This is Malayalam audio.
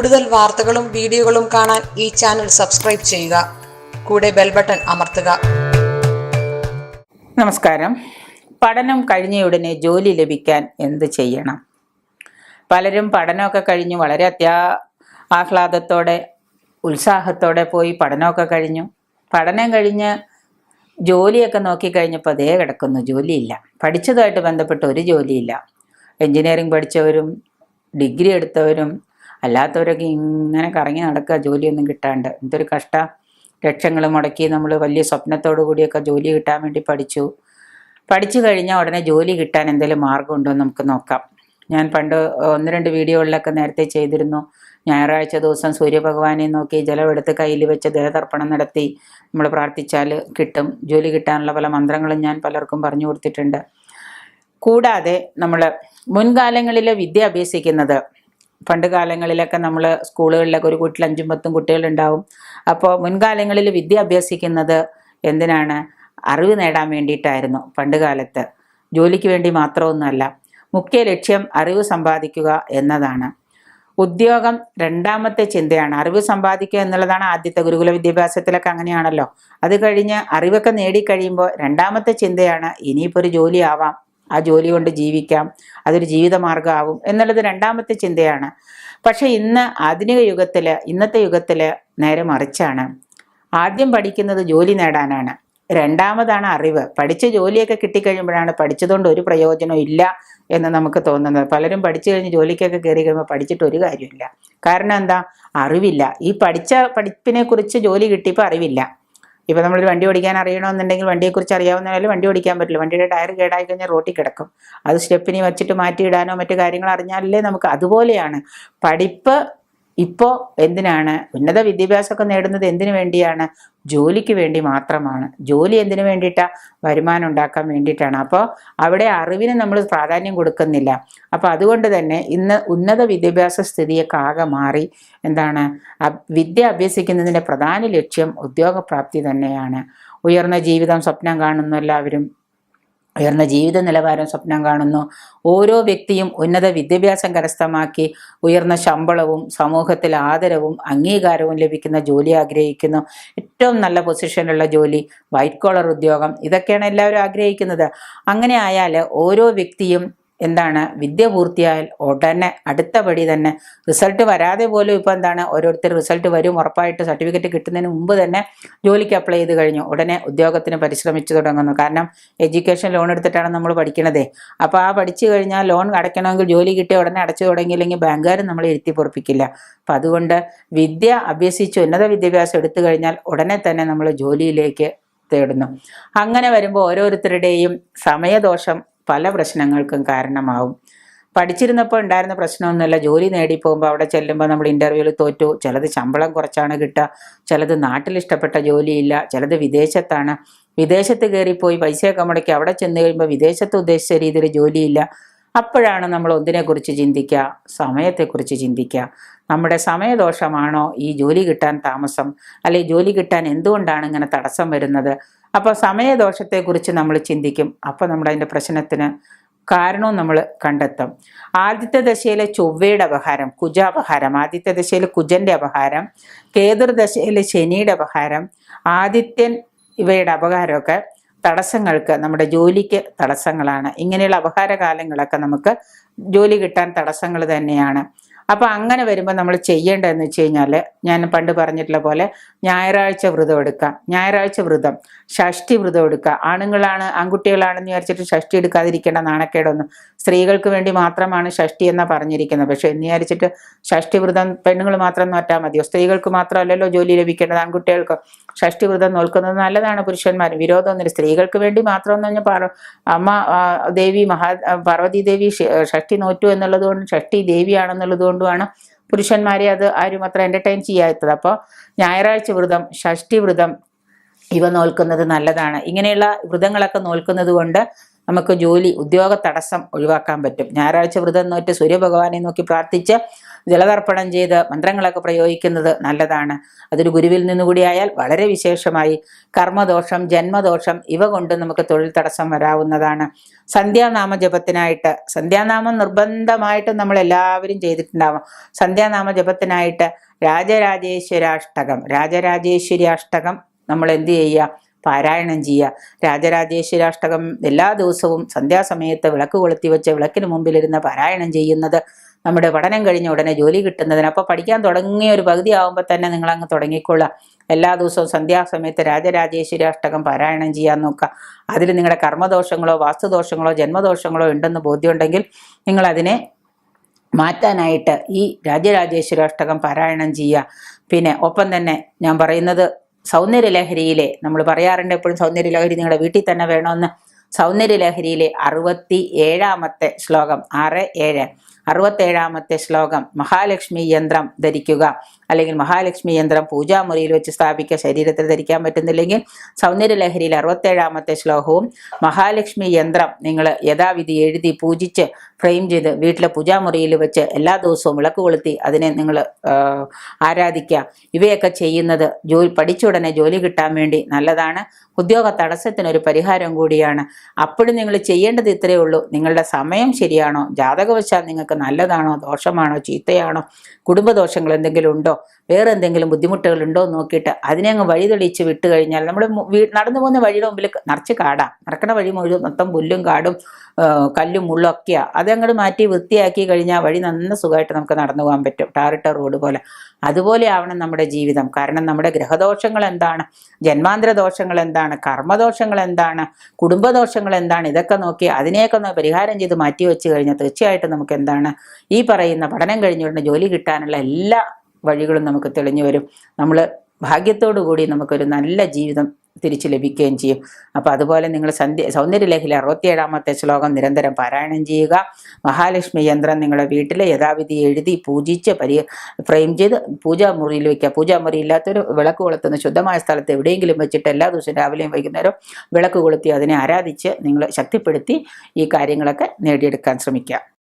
കൂടുതൽ വാർത്തകളും വീഡിയോകളും കാണാൻ ഈ ചാനൽ സബ്സ്ക്രൈബ് ചെയ്യുക. കൂടെ ബെൽ ബട്ടൺ അമർത്തുക. നമസ്കാരം. പഠനം കഴിഞ്ഞയുടനെ ജോലി ലഭിക്കാൻ എന്ത് ചെയ്യണം? പലരും പഠനമൊക്കെ കഴിഞ്ഞു വളരെ അത്യാ ആഹ്ലാദത്തോടെ ഉത്സാഹത്തോടെ പോയി പഠനമൊക്കെ കഴിഞ്ഞു. പഠനം കഴിഞ്ഞ് ജോലിയൊക്കെ നോക്കിക്കഴിഞ്ഞപ്പോൾ അതേ കിടക്കുന്നു ജോലിയില്ല. പഠിച്ചതുമായിട്ട് ബന്ധപ്പെട്ട ഒരു ജോലിയില്ല. എൻജിനീയറിംഗ് പഠിച്ചവരും ഡിഗ്രി എടുത്തവരും അല്ലാത്തവരൊക്കെ ഇങ്ങനെ കറങ്ങി നടക്കുക ജോലിയൊന്നും കിട്ടാണ്ട്. എന്തൊരു കഷ്ട ലക്ഷങ്ങൾ മുടക്കി നമ്മൾ വലിയ സ്വപ്നത്തോടു കൂടിയൊക്കെ ജോലി കിട്ടാൻ വേണ്ടി പഠിച്ചു. പഠിച്ചു കഴിഞ്ഞാൽ ഉടനെ ജോലി കിട്ടാൻ എന്തെങ്കിലും മാർഗമുണ്ടോ എന്ന് നമുക്ക് നോക്കാം. ഞാൻ പണ്ട് ഒന്ന് രണ്ട് വീഡിയോകളിലൊക്കെ നേരത്തെ ചെയ്തിരുന്നു. ഞായറാഴ്ച ദിവസം സൂര്യഭഗവാനെ നോക്കി ജലമെടുത്ത് കയ്യിൽ വെച്ച് ദേഹതർപ്പണം നടത്തി നമ്മൾ പ്രാർത്ഥിച്ചാൽ കിട്ടും. ജോലി കിട്ടാനുള്ള പല മന്ത്രങ്ങളും ഞാൻ പലർക്കും പറഞ്ഞു കൊടുത്തിട്ടുണ്ട്. കൂടാതെ നമ്മൾ മുൻകാലങ്ങളിൽ വിദ്യ അഭ്യസിക്കുന്നത് പണ്ട് കാലങ്ങളിലൊക്കെ നമ്മൾ സ്കൂളുകളിലൊക്കെ ഒരു വീട്ടിൽ അഞ്ചും പത്തും കുട്ടികളുണ്ടാവും. അപ്പോൾ മുൻകാലങ്ങളിൽ വിദ്യ അഭ്യസിക്കുന്നത് എന്തിനാണ്? അറിവ് നേടാൻ വേണ്ടിയിട്ടായിരുന്നു പണ്ട് കാലത്ത്. ജോലിക്ക് വേണ്ടി മാത്രമൊന്നുമല്ല മുഖ്യ ലക്ഷ്യം അറിവ് സമ്പാദിക്കുക എന്നതാണ്. ഉദ്യോഗം രണ്ടാമത്തെ ചിന്തയാണ്. അറിവ് സമ്പാദിക്കുക എന്നുള്ളതാണ് ആദ്യത്തെ ഗുരുകുല വിദ്യാഭ്യാസത്തിലൊക്കെ അങ്ങനെയാണല്ലോ. അത് കഴിഞ്ഞ് അറിവൊക്കെ നേടിക്കഴിയുമ്പോൾ രണ്ടാമത്തെ ചിന്തയാണ് ഇനിയിപ്പോൾ ഒരു ജോലി ആവാം. ആ ജോലി കൊണ്ട് ജീവിക്കാം. അതൊരു ജീവിതമാർഗമാവും എന്നുള്ളത് രണ്ടാമത്തെ ചിന്തയാണ്. പക്ഷെ ഇന്ന് ആധുനിക യുഗത്തിൽ ഇന്നത്തെ യുഗത്തിൽ നേരെ മറിച്ചാണ്. ആദ്യം പഠിക്കുന്നത് ജോലി നേടാനാണ്. രണ്ടാമതാണ് അറിവ്. പഠിച്ച ജോലിയൊക്കെ കിട്ടിക്കഴിയുമ്പോഴാണ് പഠിച്ചതുകൊണ്ട് ഒരു പ്രയോജനം ഇല്ല എന്ന് നമുക്ക് തോന്നുന്നത്. പലരും പഠിച്ചു കഴിഞ്ഞ് ജോലിക്കൊക്കെ കയറി കഴിയുമ്പോൾ പഠിച്ചിട്ട് ഒരു കാര്യമില്ല കാരണം എന്താ? അറിവില്ല. ഈ പഠിച്ച പഠിപ്പിനെ കുറിച്ച് ജോലി കിട്ടിയപ്പോൾ അറിവില്ല. ഇപ്പം നമ്മളൊരു വണ്ടി ഓടിക്കാൻ അറിയണമെന്നുണ്ടെങ്കിൽ വണ്ടിയെക്കുറിച്ച് അറിയാവുന്നതിനാലും വണ്ടി ഓടിക്കാൻ പറ്റില്ല. വണ്ടിയുടെ ടയർ കേടായി കഴിഞ്ഞാൽ റോട്ടിൽ കിടക്കും. അത് സ്റ്റെപ്പിനി വെച്ചിട്ട് മാറ്റിയിടാനോ മറ്റു കാര്യങ്ങൾ അറിഞ്ഞാലല്ലേ നമുക്ക് അതുപോലെയാണ്. പഠിപ്പ് ഇപ്പോൾ എന്തിനാണ്? ഉന്നത വിദ്യാഭ്യാസമൊക്കെ നേടുന്നത് എന്തിനു വേണ്ടിയാണ്? ജോലിക്ക് വേണ്ടി മാത്രമാണ്. ജോലി എന്തിനു വേണ്ടിയിട്ടാ? വരുമാനം ഉണ്ടാക്കാൻ വേണ്ടിയിട്ടാണ്. അപ്പോൾ അവിടെ അറിവിന് നമ്മൾ പ്രാധാന്യം കൊടുക്കുന്നില്ല. അപ്പോൾ അതുകൊണ്ട് തന്നെ ഇന്ന് ഉന്നത വിദ്യാഭ്യാസ സ്ഥിതിയൊക്കെ ആകെ മാറി. എന്താണ്? വിദ്യ അഭ്യസിക്കുന്നതിന്റെ പ്രധാന ലക്ഷ്യം ഉദ്യോഗപ്രാപ്തി തന്നെയാണ്. ഉയർന്ന ജീവിതം സ്വപ്നം കാണുന്നു എല്ലാവരും. ഉയർന്ന ജീവിത നിലവാരം സ്വപ്നം കാണുന്നു. ഓരോ വ്യക്തിയും ഉന്നത വിദ്യാഭ്യാസം കരസ്ഥമാക്കി ഉയർന്ന ശമ്പളവും സമൂഹത്തിൽ ആദരവും അംഗീകാരവും ലഭിക്കുന്ന ജോലി ആഗ്രഹിക്കുന്നു. ഏറ്റവും നല്ല പൊസിഷനിലുള്ള ജോലി വൈറ്റ് കോളർ ഉദ്യോഗം ഇതൊക്കെയാണ് എല്ലാവരും ആഗ്രഹിക്കുന്നത്. അങ്ങനെ ആയാൽ ഓരോ വ്യക്തിയും എന്താണ് വിദ്യ പൂർത്തിയായാൽ ഉടനെ അടുത്ത പടി തന്നെ റിസൾട്ട് വരാതെ പോലും ഇപ്പോൾ എന്താണ് ഓരോരുത്തർ റിസൾട്ട് വരും ഉറപ്പായിട്ട് സർട്ടിഫിക്കറ്റ് കിട്ടുന്നതിന് മുമ്പ് തന്നെ ജോലിക്ക് അപ്ലൈ ചെയ്ത് കഴിഞ്ഞു. ഉടനെ ഉദ്യോഗത്തിന് പരിശ്രമിച്ചു തുടങ്ങുന്നു. കാരണം എഡ്യൂക്കേഷൻ ലോൺ എടുത്തിട്ടാണ് നമ്മൾ പഠിക്കണതേ. അപ്പോൾ ആ പഠിച്ചു കഴിഞ്ഞാൽ ലോൺ അടയ്ക്കണമെങ്കിൽ ജോലി കിട്ടിയ ഉടനെ അടച്ചു തുടങ്ങിയില്ലെങ്കിൽ ബാങ്കുകാരും നമ്മൾ ഇരുത്തി പൊറപ്പിക്കില്ല. അപ്പം അതുകൊണ്ട് വിദ്യ അഭ്യസിച്ച് ഉന്നത വിദ്യാഭ്യാസം എടുത്തു കഴിഞ്ഞാൽ ഉടനെ തന്നെ നമ്മൾ ജോലിയിലേക്ക് തേടുന്നു. അങ്ങനെ വരുമ്പോൾ ഓരോരുത്തരുടെയും സമയദോഷം പല പ്രശ്നങ്ങൾക്കും കാരണമാവും. പഠിച്ചിരുന്നപ്പോൾ ഉണ്ടായിരുന്ന പ്രശ്നമൊന്നുമല്ല. ജോലി നേടിപ്പോകുമ്പോൾ അവിടെ ചെല്ലുമ്പോൾ നമ്മൾ ഇന്റർവ്യൂവിൽ തോറ്റു. ചിലത് ശമ്പളം കുറച്ചാണ് കിട്ടുക. ചിലത് നാട്ടിൽ ഇഷ്ടപ്പെട്ട ജോലിയില്ല. ചിലത് വിദേശത്താണ്. വിദേശത്ത് കയറിപ്പോയി പൈസയൊക്കെ മുടക്കി അവിടെ ചെന്ന് കഴിയുമ്പോൾ വിദേശത്ത് ഉദ്ദേശിച്ച രീതിയിൽ ജോലിയില്ല. അപ്പോഴാണ് നമ്മൾ ഒന്നിനെക്കുറിച്ച് ചിന്തിക്കുക സമയത്തെക്കുറിച്ച് ചിന്തിക്കുക. നമ്മുടെ സമയദോഷമാണോ ഈ ജോലി കിട്ടാൻ താമസം? അല്ലെങ്കിൽ ജോലി കിട്ടാൻ എന്തുകൊണ്ടാണ് ഇങ്ങനെ തടസ്സം വരുന്നത്? അപ്പോൾ സമയദോഷത്തെക്കുറിച്ച് നമ്മൾ ചിന്തിക്കും. അപ്പോൾ നമ്മുടെ അതിന്റെ പ്രശ്നത്തിന് കാരണവും നമ്മൾ കണ്ടെത്തും. ആദ്യത്തെ ദശയിലെ ചൊവ്വയുടെ അപഹാരം കുജാപഹാരം ആദ്യത്തെ ദശയിൽ കുജന്റെ അപഹാരം കേതുർദശയിൽ ശനിയുടെ അപഹാരം ആദിത്യൻ ഇവയുടെ അപഹാരമൊക്കെ തടസ്സങ്ങൾക്ക് നമ്മുടെ ജോലിക്ക് തടസ്സങ്ങളാണ്. ഇങ്ങനെയുള്ള അപഹാര കാലങ്ങളൊക്കെ നമുക്ക് ജോലി കിട്ടാൻ തടസ്സങ്ങൾ തന്നെയാണ്. അപ്പോൾ അങ്ങനെ വരുമ്പോൾ നമ്മൾ ചെയ്യേണ്ടതെന്ന് വെച്ച് കഴിഞ്ഞാൽ ഞാൻ പണ്ട് പറഞ്ഞിട്ടുള്ള പോലെ ഞായറാഴ്ച വ്രതം എടുക്കുക ഞായറാഴ്ച വ്രതം ഷഷ്ടി വ്രതം എടുക്കുക ആണുങ്ങളാണ് ആൺകുട്ടികളാണെന്ന് വിചാരിച്ചിട്ട് ഷഷ്ടി എടുക്കാതിരിക്കേണ്ട നാണക്കേടൊന്നും. സ്ത്രീകൾക്ക് വേണ്ടി മാത്രമാണ് ഷഷ്ടി എന്നാ പറഞ്ഞിരിക്കുന്നത്. പക്ഷെ എന്ന് വിചാരിച്ചിട്ട് ഷഷ്ടി വ്രതം പെണ്ണുങ്ങൾ മാത്രം നോറ്റാൽ മതിയോ? സ്ത്രീകൾക്ക് മാത്രമല്ലല്ലോ ജോലി ലഭിക്കേണ്ടത് ആൺകുട്ടികൾക്ക്. ഷഷ്ടി വ്രതം നോക്കുന്നത് നല്ലതാണ് പുരുഷന്മാർ വിരോധമൊന്നുമില്ല സ്ത്രീകൾക്ക് വേണ്ടി മാത്രം എന്ന് പറഞ്ഞാൽ അമ്മ ദേവി മഹാ പാർവതി ദേവി ഷഷ്ടി നോറ്റു എന്നുള്ളത് കൊണ്ട് ഷഷ്ടി ദേവിയാണെന്നുള്ളത് കൊണ്ടുമാണ് പുരുഷന്മാരെ അത് ആരും അത്ര എന്റർടൈൻ ചെയ്യാത്തത്. അപ്പോൾ ഞായറാഴ്ച വ്രതം ഷഷ്ടി വ്രതം ഇവ നോൽക്കുന്നത് നല്ലതാണ്. ഇങ്ങനെയുള്ള വ്രതങ്ങളൊക്കെ നോൽക്കുന്നത് കൊണ്ട് നമുക്ക് ജോലി ഉദ്യോഗ തടസ്സം ഒഴിവാക്കാൻ പറ്റും. ഞായറാഴ്ച വ്രതം നോറ്റ് സൂര്യഭഗവാനെ നോക്കി പ്രാർത്ഥിച്ച് ജലതർപ്പണം ചെയ്ത് മന്ത്രങ്ങളൊക്കെ പ്രയോഗിക്കുന്നത് നല്ലതാണ്. അതൊരു ഗുരുവിൽ നിന്നുകൂടിയായാൽ വളരെ വിശേഷമായി. കർമ്മദോഷം ജന്മദോഷം ഇവ കൊണ്ട് നമുക്ക് തൊഴിൽ തടസ്സം വരാവുന്നതാണ്. സന്ധ്യാനാമ ജപത്തിനായിട്ട് സന്ധ്യാനാമം നിർബന്ധമായിട്ടും നമ്മൾ എല്ലാവരും ചെയ്തിട്ടുണ്ടാവും. സന്ധ്യാനാമ ജപത്തിനായിട്ട് രാജരാജേശ്വരാഷ്ടകം രാജരാജേശ്വരി അഷ്ടകം നമ്മൾ എന്ത് ചെയ്യുക? പാരായണം ചെയ്യുക. രാജരാജേശ്വരാഷ്ടകം എല്ലാ ദിവസവും സന്ധ്യാസമയത്ത് വിളക്ക് കൊളുത്തി വെച്ച് വിളക്കിന് മുമ്പിലിരുന്ന് പാരായണം ചെയ്യുന്നത് നമ്മുടെ പഠനം കഴിഞ്ഞ ഉടനെ ജോലി കിട്ടുന്നതിന്. അപ്പോൾ പഠിക്കാൻ തുടങ്ങിയ ഒരു പകുതി ആകുമ്പോൾ തന്നെ നിങ്ങൾ അങ്ങ് തുടങ്ങിക്കൊള്ളുക എല്ലാ ദിവസവും സന്ധ്യാസമയത്ത് രാജരാജേശ്വരി അഷ്ടകം പാരായണം ചെയ്യാൻ നോക്കുക. അതിൽ നിങ്ങളുടെ കർമ്മദോഷങ്ങളോ വാസ്തുദോഷങ്ങളോ ജന്മദോഷങ്ങളോ ഉണ്ടെന്ന് ബോധ്യമുണ്ടെങ്കിൽ നിങ്ങൾ അതിനെ മാറ്റാനായിട്ട് ഈ രാജരാജേശ്വരാഷ്ടകം പാരായണം ചെയ്യുക. പിന്നെ ഒപ്പം തന്നെ ഞാൻ പറയുന്നത് സൗന്ദര്യലഹരിയിലെ നമ്മൾ പറയാറുണ്ട് എപ്പോഴും സൗന്ദര്യലഹരി നിങ്ങളുടെ വീട്ടിൽ തന്നെ വേണമെന്ന്. സൗന്ദര്യലഹരിയിലെ അറുപത്തി ഏഴാമത്തെ ശ്ലോകം ആറ് ഏഴ്. അറുപത്തേഴാമത്തെ ശ്ലോകം. മഹാലക്ഷ്മി യന്ത്രം ധരിക്കുക. അല്ലെങ്കിൽ മഹാലക്ഷ്മി യന്ത്രം പൂജാമുറിയിൽ വെച്ച് സ്ഥാപിക്കുക. ശരീരത്തിൽ ധരിക്കാൻ പറ്റുന്നില്ലെങ്കിൽ സൗന്ദര്യലഹരിയിൽ അറുപത്തേഴാമത്തെ ശ്ലോകവും മഹാലക്ഷ്മി യന്ത്രം നിങ്ങൾ യഥാവിധി എഴുതി പൂജിച്ച് ഫ്രെയിം ചെയ്ത് വീട്ടിലെ പൂജാമുറിയിൽ വെച്ച് എല്ലാ ദിവസവും വിളക്ക് കൊളുത്തി അതിനെ നിങ്ങൾ ആരാധിക്കുക. ഇവയൊക്കെ ചെയ്യുന്നത് ജോലി പഠിച്ച ഉടനെ ജോലി കിട്ടാൻ വേണ്ടി നല്ലതാണ്. ഉദ്യോഗ തടസ്സത്തിനൊരു പരിഹാരം കൂടിയാണ്. അപ്പോഴും നിങ്ങൾ ചെയ്യേണ്ടത് ഇത്രയേ ഉള്ളൂ. നിങ്ങളുടെ സമയം ശരിയാണോ? ജാതകവശാൽ നിങ്ങൾക്ക് നല്ലതാണോ? ദോഷമാണോ? ചീത്തയാണോ? കുടുംബദോഷങ്ങൾ എന്തെങ്കിലും ഉണ്ടോ? വേറെ എന്തെങ്കിലും ബുദ്ധിമുട്ടുകൾ ഉണ്ടോ എന്ന് നോക്കിയിട്ട് അതിനെ അങ്ങ് വഴി തെളിയിച്ച് വിട്ട് കഴിഞ്ഞാൽ നമ്മൾ നടന്നു പോകുന്ന വഴിയുടെ മുമ്പിൽ നിറച്ച് കാടാ. നടക്കണ വഴി മുഴുവൻ മൊത്തം പുല്ലും കാടും കല്ലും മുള്ളും ഒക്കെയാ. അതങ്ങോട്ട് മാറ്റി വൃത്തിയാക്കി കഴിഞ്ഞാൽ വഴി നന്ന സുഖമായിട്ട് നമുക്ക് നടന്നു പോകാൻ പറ്റും. ടാറിട്ട റോഡ് പോലെ. അതുപോലെ ആവണം നമ്മുടെ ജീവിതം. കാരണം നമ്മുടെ ഗ്രഹദോഷങ്ങൾ എന്താണ്? ജന്മാന്തര ദോഷങ്ങൾ എന്താണ്? കർമ്മദോഷങ്ങൾ എന്താണ്? കുടുംബദോഷങ്ങൾ എന്താണ്? ഇതൊക്കെ നോക്കി അതിനെയൊക്കെ ഒന്ന് പരിഹാരം ചെയ്ത് മാറ്റി വെച്ച് കഴിഞ്ഞാൽ തീർച്ചയായിട്ടും നമുക്ക് എന്താണ്? ഈ പറയുന്ന പഠനം കഴിഞ്ഞുകൊണ്ട് ജോലി കിട്ടാനുള്ള എല്ലാ വഴികളും നമുക്ക് തെളിഞ്ഞു വരും. നമ്മൾ ഭാഗ്യത്തോടു കൂടി നമുക്കൊരു നല്ല ജീവിതം തിരിച്ചു ലഭിക്കുകയും ചെയ്യും. അപ്പോൾ അതുപോലെ നിങ്ങൾ സന്ധ്യ സൗന്ദര്യലേഖയിലെ അറുപത്തിയേഴാമത്തെ ശ്ലോകം നിരന്തരം പാരായണം ചെയ്യുക. മഹാലക്ഷ്മി യന്ത്രം നിങ്ങളുടെ വീട്ടിലെ യഥാവിധി എഴുതി പൂജിച്ച് പരി ഫ്രെയിം ചെയ്ത് പൂജാമുറിയിൽ വയ്ക്കുക പൂജാമുറി ഇല്ലാത്തൊരു വിളക്ക് കൊളുത്തുന്ന ശുദ്ധമായ സ്ഥലത്ത് എവിടെയെങ്കിലും വെച്ചിട്ട് എല്ലാ ദിവസവും രാവിലെയും വൈകുന്നേരം വിളക്ക് കൊളുത്തി അതിനെ ആരാധിച്ച് നിങ്ങൾ ശക്തിപ്പെടുത്തി ഈ കാര്യങ്ങളൊക്കെ നേടിയെടുക്കാൻ ശ്രമിക്കുക.